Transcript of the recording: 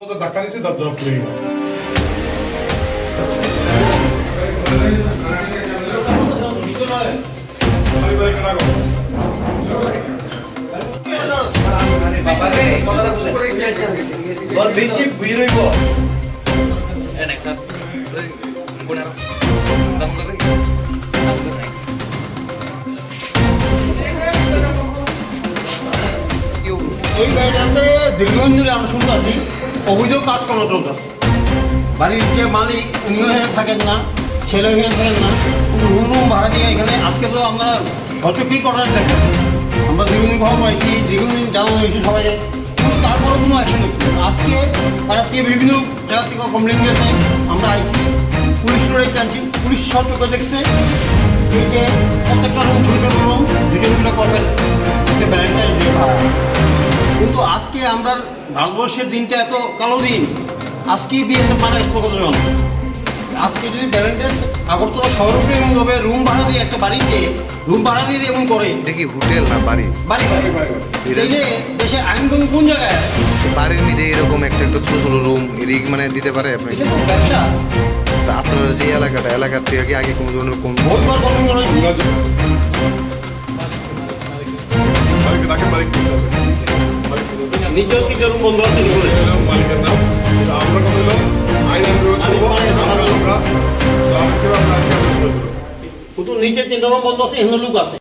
তো ধাক্কা দিছে তার জবাব করে গেল বেশি ভিড় হইব। বাড়িটাতে দীর্ঘদিন ধরে আমরা শুনতে আছি অভিযোগ কাজকর্ম চলতেছে বাড়ির যে মালিক, উনিও এখানে থাকেন না ছেলে এখানে থাকেন না। রুম রুম ভাড়া দিয়ে এখানে আজকে তো আমরা হয়তো কী করার দেখেন আমরা দীর্ঘদিন খবর পাইছি দীর্ঘদিন জানানো হয়েছে কিন্তু তারপরে কোনো অ্যাকশন। আজকে তারা থেকে বিভিন্ন জায়গা থেকে কমপ্লেন দিয়েছে, আমরা আইসি পুলিশ রয়ে জানছি পুলিশ সব চোখে দেখছে। এই যে প্রত্যেকটা রুম ছোটো ছোটো রুম দুজন করবেন ব্যালেন্টাইন আমরা ভারতবর্ষের দিনটা এত কালো দিন। আজকেই বিএসএফ মারা আসলো কতজন? আজকে যদি ব্যালেন্টাইন আগরতলা শহরে এমনভাবে রুম ভাড়া দিয়ে একটা বাড়িতে রুম ভাড়া দিয়ে এমন করে। এটা কি হোটেল না বাড়ি? বাড়ি বাড়ি এই যে দেশের আইন কানুন কোন জায়গায়? বাড়ির মধ্যে এরকম একটা একটা ছোট ছোট রুম এদিক মানে দিতে পারে আপনাকে এটা ব্যবসা। আপনার যে এলাকাটা এলাকার থেকে কি আগে কোনো ধরনের কোন বহুতবার তিনটা রুম বন্ধ আছে মালিকের নাম? আমরা কথা আইন আমরা কিন্তু নিচে তিনটা রুম বন্ধ আছে এখানে লোক আছে।